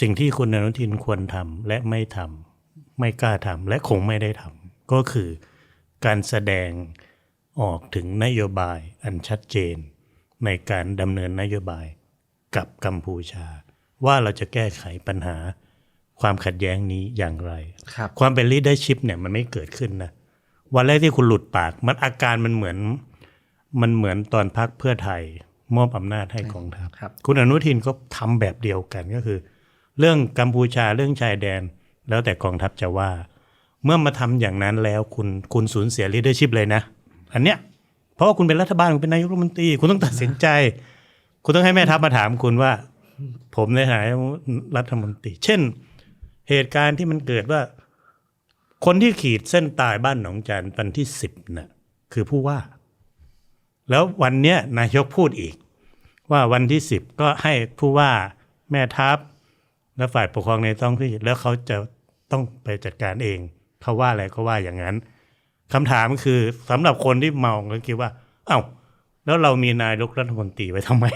สิ่งที่คุณอนุทินควรทำและไม่ทำไม่กล้าทำและคงไม่ได้ทำก็คือการแสดงออกถึงนโยบายอันชัดเจน ในการดำเนินนโยบายกับกัมพูชา ว่าเราจะแก้ไขปัญหาความขัดแย้งนี้อย่างไรครับความเป็น leadership เนี่ยมันไม่เกิดขึ้นนะวันแรกที่คุณหลุดปากมันอาการมันเหมือน มันเหมือนตอนพักเพื่อไทยมอบอำนาจให้กองทัพครับคุณอนุทินก็ทำแบบเดียวกันก็คือ เรื่องกัมพูชาเรื่องชายแดน แล้วแต่กองทัพจะว่า เมื่อมาทำอย่างนั้นแล้วคุณคุณสูญเสีย leadership เลยนะ อันเนี้ยเพราะว่าคุณเป็นรัฐบาลคุณเป็นนายกรัฐมนตรี คุณต้องตัดสินใจ คุณต้องให้แม่ทัพมาถามคุณว่า ผมในฐานะรัฐมนตรี เช่น เหตุการณ์ที่มันเกิดว่า คนที่ขีดเส้นตายบ้านหนองจานวันที่สิบน่ะคือผู้ว่า แล้ววันเนี้ยนายกพูดอีก ว่าวันที่สิบก็ให้ผู้ว่าแม่ทัพ และฝ่ายปกครองในท้องที่แล้วเขาจะต้องไปจัดการเองเขาว่าอะไรก็ว่าอย่างนั้นคำถามคือสำหรับคนที่มองก็คิดว่า เอ้าแล้วเรามีนายกรัฐมนตรีไว้ทำไม